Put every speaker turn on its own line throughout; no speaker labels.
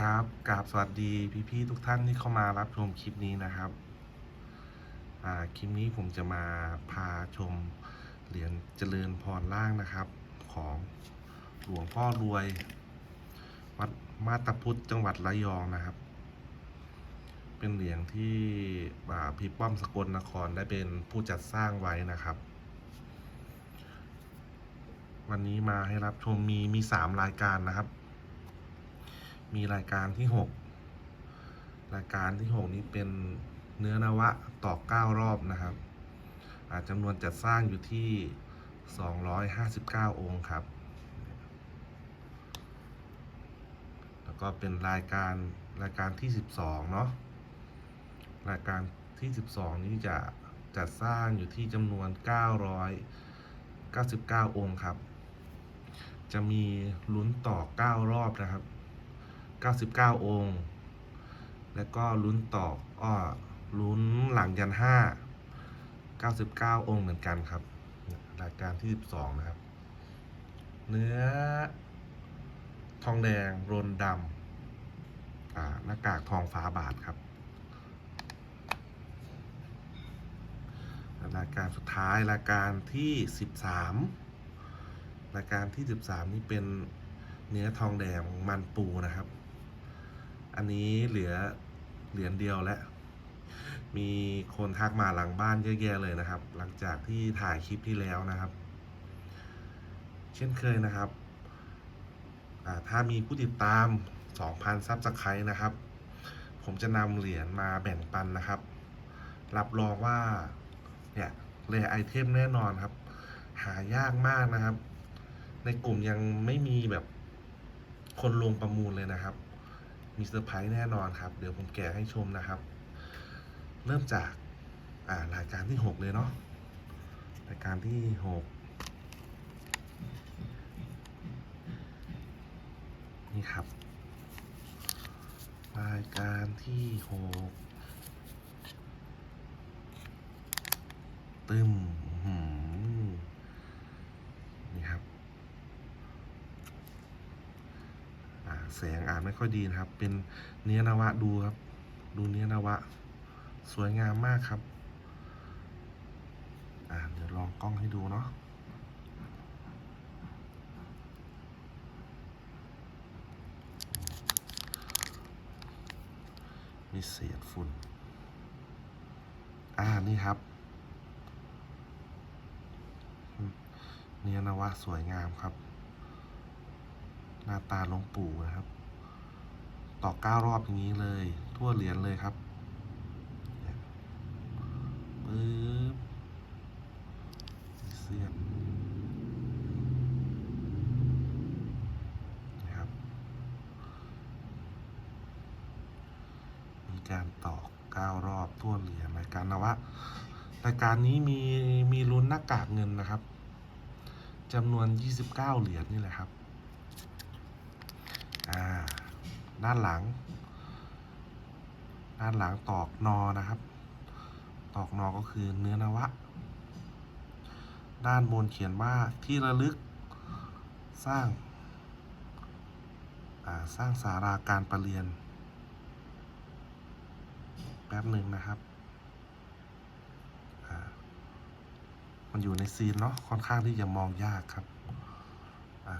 ครับกราบสวัสดีพี่ๆทุกท่านที่เข้ามารับชมคลิปนี้นะครับอ่าคลิปนี้ผมจะมาพาชมเหรียญเจริญพรล่างนะครับ ของหลวงพ่อรวย วัดมาตาพุทธจังหวัดระยองนะครับ เป็นเหรียญที่พี่ป้อมสกลนครได้เป็นผู้จัดสร้างไว้นะครับ วันนี้มาให้รับชมมีมีสามรายการนะครับ มีรายการที่หกรายการที่หกนี้เป็นเนื้อนวะต่อเก้ารอบนะครับอาจจำนวนจัดสร้างอยู่ที่สองร้อยห้าสิบเก้าองค์ครับ แล้วก็เป็นรายการรายการที่สิบสองเนาะ รายการที่สิบสองนี้จะจัดสร้างอยู่ที่จำนวนเก้าร้อยเก้าสิบเก้าองค์ครับ จะมีลุ้นต่อเก้ารอบนะครับ 99 องค์ แล้วก็ลุ้นต่ออ้อลุ้นหลังยัน 5 99 องค์เหมือนกันครับรายการที่ 12 นะครับ เนื้อ ทองแดงรนดำหน้ากากทองฟ้าบาทครับ รายการสุดท้ายรายการที่ 13 รายการที่ 13 นี่เป็นเนื้อทองแดงมันปูนะครับ อันนี้เหลือเหรียญเดียวแล้วมีคนทักมาหลังบ้านเยอะแยะเลยนะครับ หลังจากที่ถ่ายคลิปที่แล้วนะครับ เช่นเคยนะครับ ถ้ามีผู้ติดตาม 2,000ซับสไครต์นะครับ ผมจะนำเหรียญมาแบ่งปันนะครับ รับรองว่าเนี่ยเลไอเทมแน่นอนครับ หายากมากนะครับ ในกลุ่มยังไม่มีแบบคนลงประมูลเลยนะครับ มีเซอร์ไพรส์แน่นอนครับ เดี๋ยวผมแกะให้ชมนะครับ เริ่มจากอ่ารายการที่หกเลยเนาะรายการที่หกนี่ครับ รายการที่หกตึมอื้อหือนี่ครับ อ่า แสงอ่านไม่ค่อยดีนะครับ เป็นเนื้อนวะดูครับ ดูเนื้อนวะ สวยงามมากครับ อ่าเดี๋ยวลองกล้องให้ดูเนาะมีเศษฝุ่น อ่า นี่ครับ เนื้อนวะสวยงามครับ หน้าตาหลวงปู่นะครับ ต่อเก้ารอบอย่างนี้เลย ทั่วเหรียญเลยครับปึ๊บเสียนนะครับ มีการต่อเก้ารอบทั่วเหรียญรายการนวะรายการนี้มีมีลุ้นหน้ากากเงินนะครับจำนวน 29 เหรียญนี่แหละครับ อ่า ด้านหลัง ด้านหลังตอกนอนะครับ ตอกนอก็คือเนื้อนวะ ด้านบนเขียนว่าที่ระลึก สร้างาสร้างสาราการประเรียน แป๊บหนึ่งนะครับมันอยู่ในซีนเนาะค่อนข้างที่จะมองยากครับ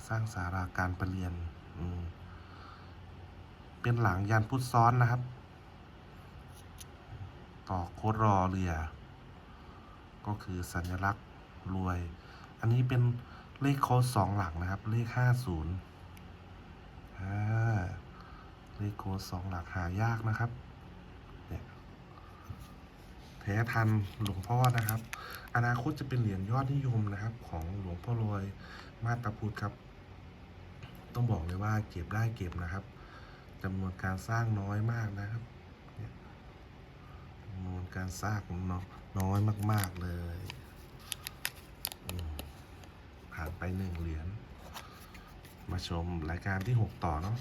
สร้างสาราการประเรียนอืม เป็นหลังยันพุทธซ้อนนะครับ ต่อโคดรอเรือ ก็คือสัญลักษณ์รวย อันนี้เป็นเลขโค้ดสองหลักนะครับ เลขห้าศูนย์อ่าเลขโค้ดสองหลักหายากนะครับเนี่ยแท้ทันหลวงพ่อนะครับ อนาคตจะเป็นเหรียญยอดนิยมนะครับ ของหลวงพ่อรวยมาตาพุทธครับ ต้องบอกเลยว่าเก็บได้เก็บนะครับ จำนวนการสร้างน้อยมากนะครับจำนวนการสร้างน้อยน้อยมาก ๆ เลยผ่านไปหนึ่งเหรียญ มาชมรายการที่หกต่อเนาะ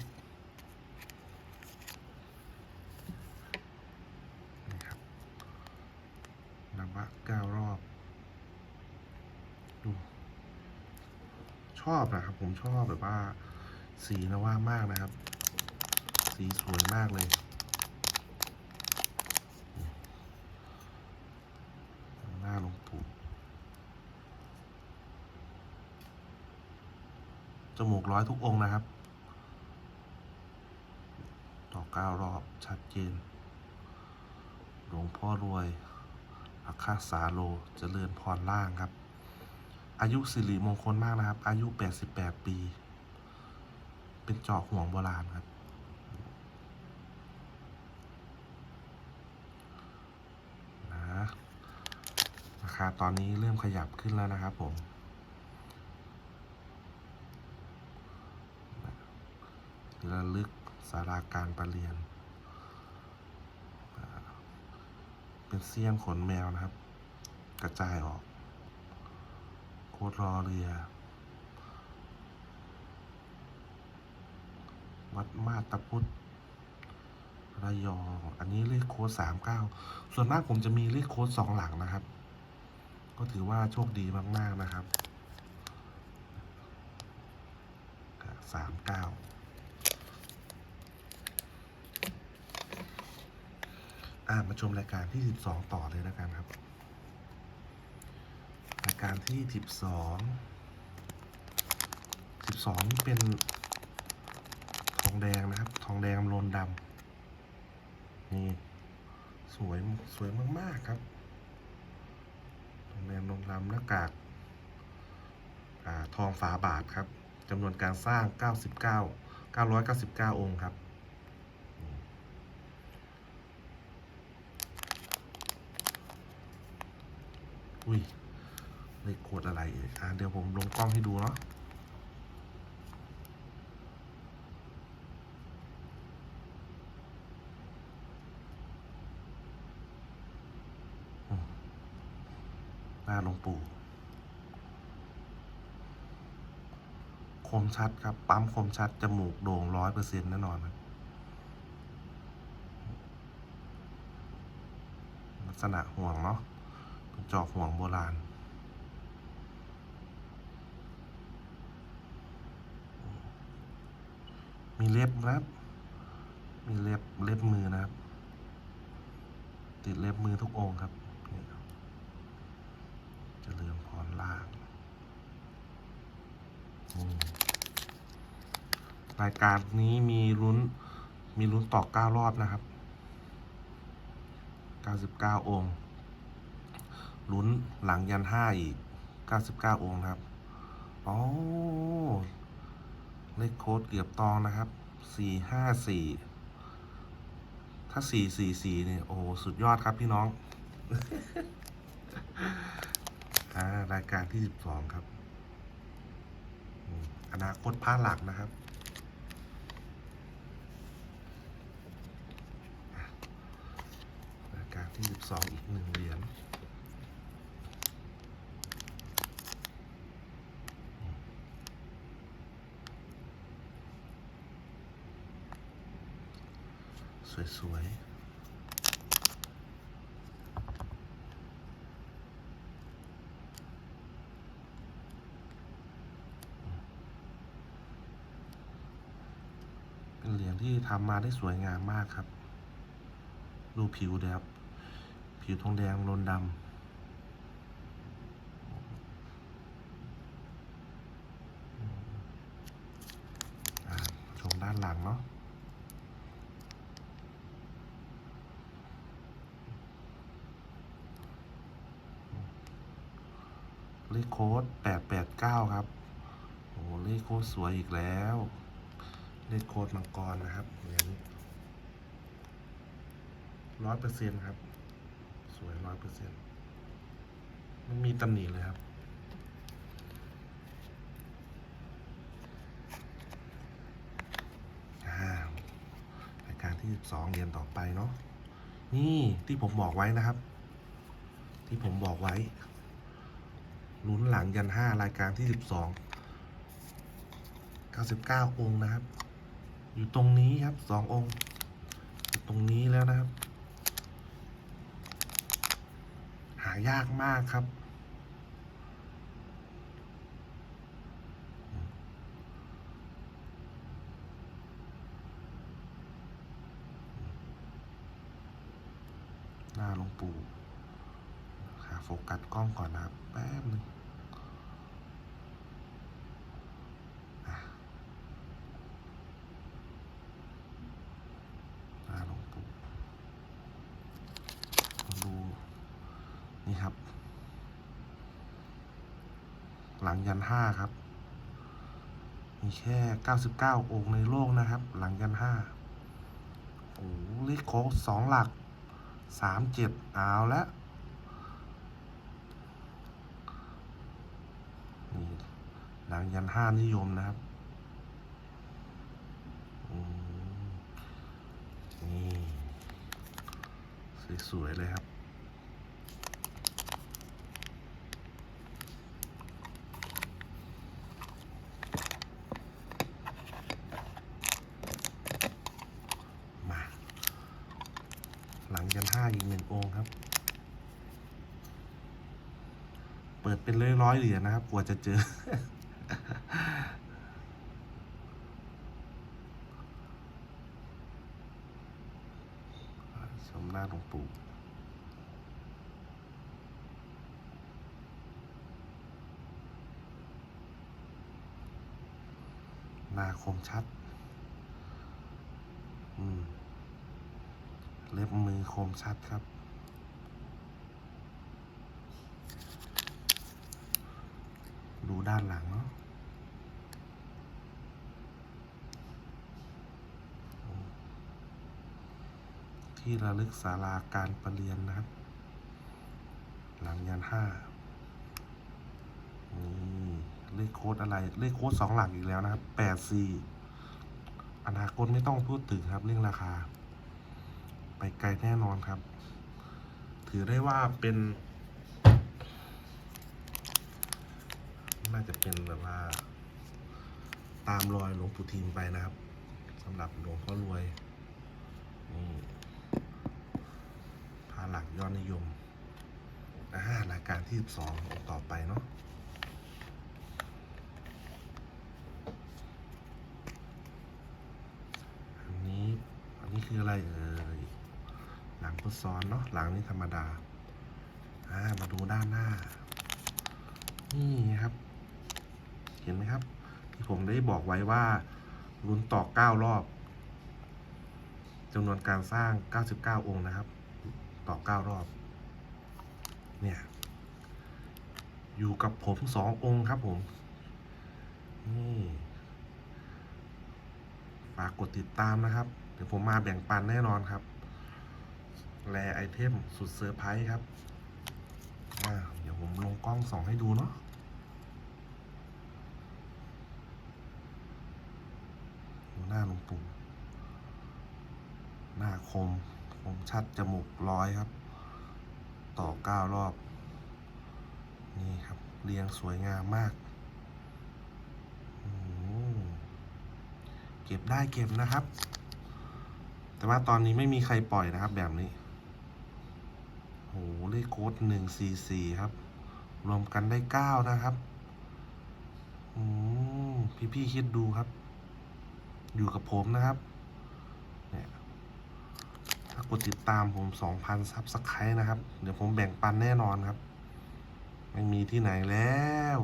นะครับว่าเก้ารอบ ดู ชอบนะครับ ผมชอบแบบว่า สีนว่ามากนะครับ สีสวยมากเลยหน้าหลวงปู่จมูกร้อยทุกองนะครับต่อเก้ารอบชัดเจน หลวงพ่อรวยอาคาสาโลจเจริญพรล่างครับ อายุสิริมงคลมากนะครับ อายุ 88 ปี เป็นจอกห่วงโบราณครับ นะรา คาตอนนี้เริ่มขยับขึ้นแล้วนะครับผมระลึกสาราการประเรียน เป็นเสี้ยนขนแมวนะครับ กระจายออก โคตรรอเรือ วัดมาตะพุทธระยอง อันนี้เลขโค้ดสามเก้าส่วนมากผมจะมีเลขโค้ดสองหลังนะครับ ก็ถือว่าโชคดีมาก ๆ นะครับสามเก้าอ่ามาชมรายการที่ 12 ต่อเลยแล้วกันครับ รายการที่ 12 12นี่เป็นทองแดงนะครับ ทองแดงโลนดำนี่ สวย สวยมาก ๆ ครับ ทองแดงลนดำหน้ากากอาทองฝาบาทครับจำนวนการสร้าง 99 999 องค์ครับ อุ้ยเลขโคดอะไรอ่ยอะเดี๋ยวผมลงกล้องให้ดูเนาะอืมหน้าหลวงปู่ ค มชัดครับ ปั๊มคมชัด จมูกโด่งร้อยเปอร์เซ็นต์แน่นอนครับลักษณะห่วงเนาะจอกห่วงโบราณมีเล็บนะครับ มีเล็บเล็บมือนะครับ ติดเล็บมือทุกองค์ครับจะเลื่อมพรล่างอืม รายการนี้มีลุ้นมีลุ้นต่อเก้ารอบนะครับเก้าสิบเก้าองค์ลุ้นหลังยันห้าอีก99องค์ครับอ๋อเลขโค้ดเกือบตองนะครับ454ถ้า444เนี่ยโอ้สุดยอดครับพี่น้องอารายการที่12ครับ อนาคตผ้าหลักนะครับ ที่12อีกหนึ่งเหรียญสวยๆเป็นเหรียญที่ทำมาได้สวยงามมากครับ ดูผิวเดียครับ ผิวทองแดงโลนดำชมด้านหลังเนาะเลขโค้ดแปดแปดเก้าครับ โอ้เลขโค้ดสวยอีกแล้ว เลขโค้ดมังกรนะครับเหรียญร้อยเปอร์เซ็นครับ อยเปอร์เซ็นไม่มีตำหนิเลยครับ รายการที่สองเรียนต่อไปเนาะ นี่ที่ผมบอกไว้นะครับ ที่ผมบอกไว้ลุ้นหลังยันห้ารายการที่สิบสองเก้าสิบเก้าองค์นะครับ อยู่ตรงนี้ครับสององค์ อยู่ตรงนี้แล้วนะครับายากมากครับ หน้าลงปูหาโฟกัสกล้องก่อนนะครับ แป๊บนึง ห้าครับ มีแค่99องค์ในโลกนะครับ หลังยันห้าโอ้เลขโค้ดสองหลักสามเจ็ดเอาแล้วนี่หลังยันห้านิยมนะครับนี่สวยๆเลยครับ มา หลังยันห้า อีกหนึ่งองค์ครับ เปิดเป็นร้อยร้อยๆเหรียญนะครับ กว่าจะเจอชมหน้าหลวงปู่นาคมชัด อืม เล็ บมือคมชัดครับ ดูด้านหลังเนาะที่ระลึกศาลาการประเรียนนะครับ หลังยันห้านี่เลขโค้ดอะไร เลขโค้ดสองหลักอีกแล้วนะครับแปดสี่อนาคตไม่ต้องพูดถึงครับเรื่องราคา ไปไกลแน่นอนครับ ถือได้ว่าเป็น น่าจะเป็นแบบว่า ตามรอยหลวงปู่ทิมไปนะครับสำหรับหลวงพ่อรวยนี่พาหลักยอดนิยมอ่ารายการที่สองต่อไปเนาะอันนี้ อันนี้คืออะไรเอ่ย หลังพุทซ้อนเนาะหลังนี่ธรรมดาอ่ามาดูด้านหน้า นี่ครับ เห็นไหมครับ ที่ผมได้บอกไว้ว่าลุ้นต่อ 9 รอบจำนวนการสร้าง 99 องค์นะครับ ต่อ 9 รอบ เนี่ย อยู่กับผมสององค์ครับผม นี่ ฝากกดติดตามนะครับ เดี๋ยวผมมาแบ่งปันแน่นอนครับ แรไอเทมสุดเซอร์ไพรส์ครับ อ่า เดี๋ยวผมลงกล้องส่องให้ดูเนาะ ดูหน้าลงปู่หน้าคม คมชัด จมูกร้อยครับ ต่อเก้ารอบ นี่ครับ เรียงสวยงามมากเก็บได้เก็บนะครับ แต่ว่าตอนนี้ไม่มีใครปล่อยนะครับแบบนี้ เลขโค้ดหนึ่งสี่สี่ครับ รวมกันได้เก้านะครับอืมพี่พี่คิดดูครับ อยู่กับผมนะครับเนี่ยถ้ากดติดตามผมสองพันซับสไครต์นะครับ เดี๋ยวผมแบ่งปันแน่นอนครับ ไม่มีที่ไหนแล้ว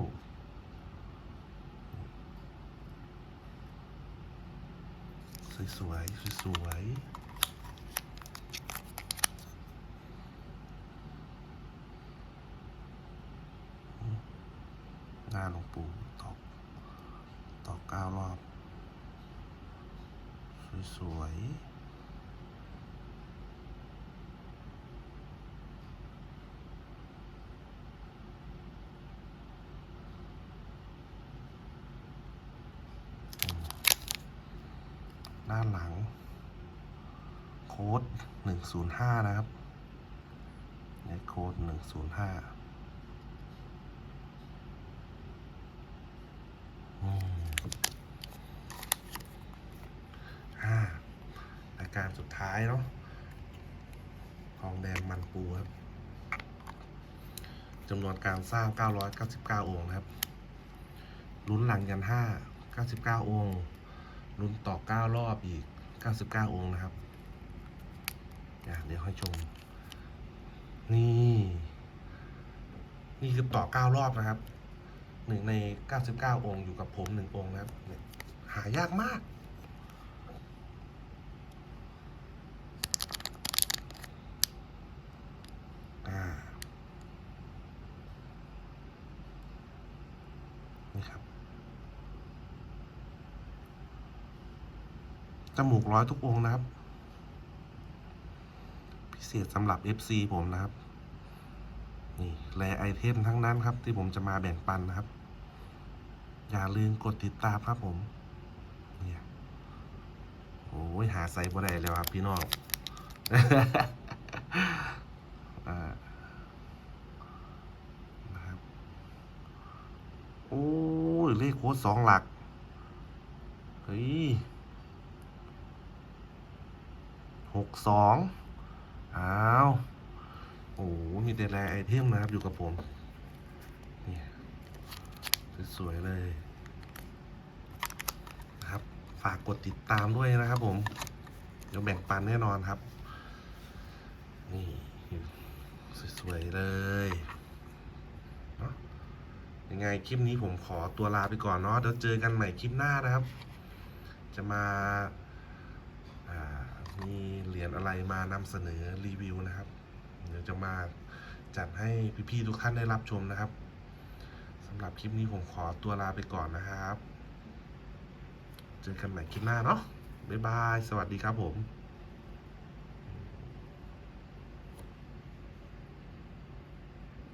สวยๆสวยๆ หลวงปู่ตอกตอกเก้ารอบ สวยด้านหลัง โค้ด 105 นะครับในี่ยโค้ด 105 การสุดท้ายเนาะทองแดงมันปูครับจำนวนการสร้าง 999 องค์นะครับ ลุ้นหลังยัน 5 99 องค์ ลุ้นต่อ 9 รอบอีก 99 องค์นะครับอะเดี๋ยวให้ชม นี่ นี่คือต่อเก้ารอบนะครับ หนึ่งในเก้าสิบเก้าองค์อยู่กับผมหนึ่งองค์นะครับ หายากมาก อ่า ครับ จมูกร้อยทุกองนะครับ พิเศษสำหรับ FC ผมนะครับ นี่แรไอเทมทั้งนั้นครับ ที่ผมจะมาแบ่งปันนะครับ อย่าลืมกดติดตามครับผม เนี่ยโอ้ยหาใส่บ่ได้แล้วครับพี่น้อง อ่านะครับ โอ้ย เลข โค้ดสองหลัก เฮ้ยหกสองอ้าว โอ้โหมีแต่แรไอเทมนะครับ อยู่กับผม นี่ สวยๆเลยนะครับ ฝากกดติดตามด้วยนะครับผม เดี๋ยวแบ่งปันแน่นอนครับ นี่ สวยๆเลย ไงคลิปนี้ผมขอตัวลาไปก่อนเนาะเดี๋ยวเจอกันใหม่คลิปหน้านะครับ จะมาอ่ามีเหรียญอะไรมานำเสนอรีวิวนะครับ เดี๋ยวจะมาจัดให้พี่ๆทุกท่านได้รับชมนะครับสำหรับคลิปนี้ผมขอตัวลาไปก่อนนะครับ เจอกันใหม่คลิปหน้าเนาะบ๊ายบาย สวัสดีครับผม